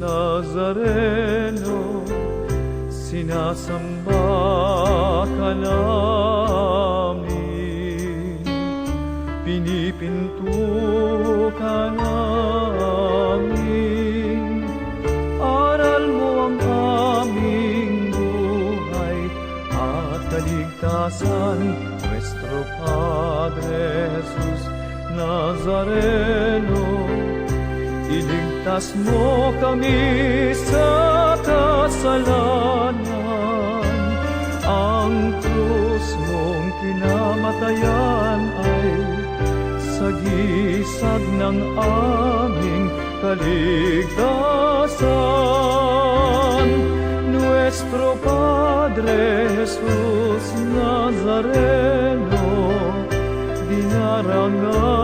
Nazareno, sinasamba ka namin, pinipinto ka namin, aral mo ang aming buhay at kaligtasan, Nuestro Padre Jesus Nazareno, Iligtas mo kami sa kasalanan. Ang krus mong kinamatayan ay Sagisag ng aming kaligtasan. Nuestro Padre Jesus Nazareno Dinarangal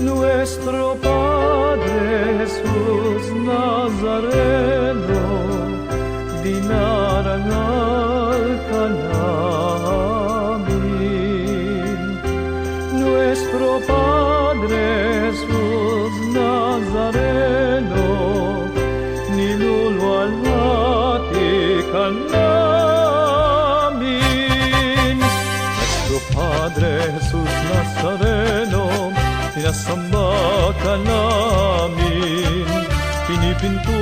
Nuestro Padre Jesus Nazareno Sinasamba ka namin Pinipinto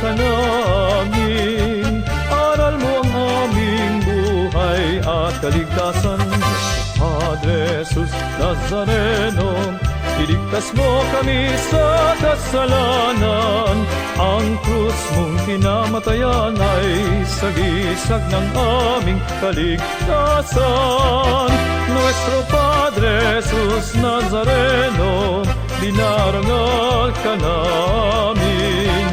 ka namin. Aral mo ang aming buhay at kaligtasan Padre Jesus Nazareno. Iligtas mo kami sa kasalanan. Ang krus mong kinamatayan ay sagisag ng aming kaligtasan. Nuestro Padre Jesus Nazareno Dinarangal ka namin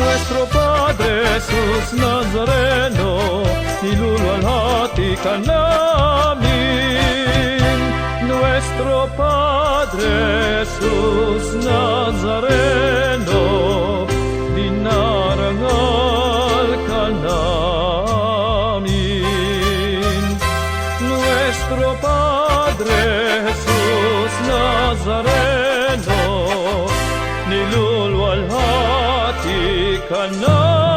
Nuestro Padre Jesus Nazareno Niluluwalhati ka namin Nuestro Padre Jesus Nazareno Dinarangal ka namin Nuestro Padre Nazareno Niluluwalhati ka namin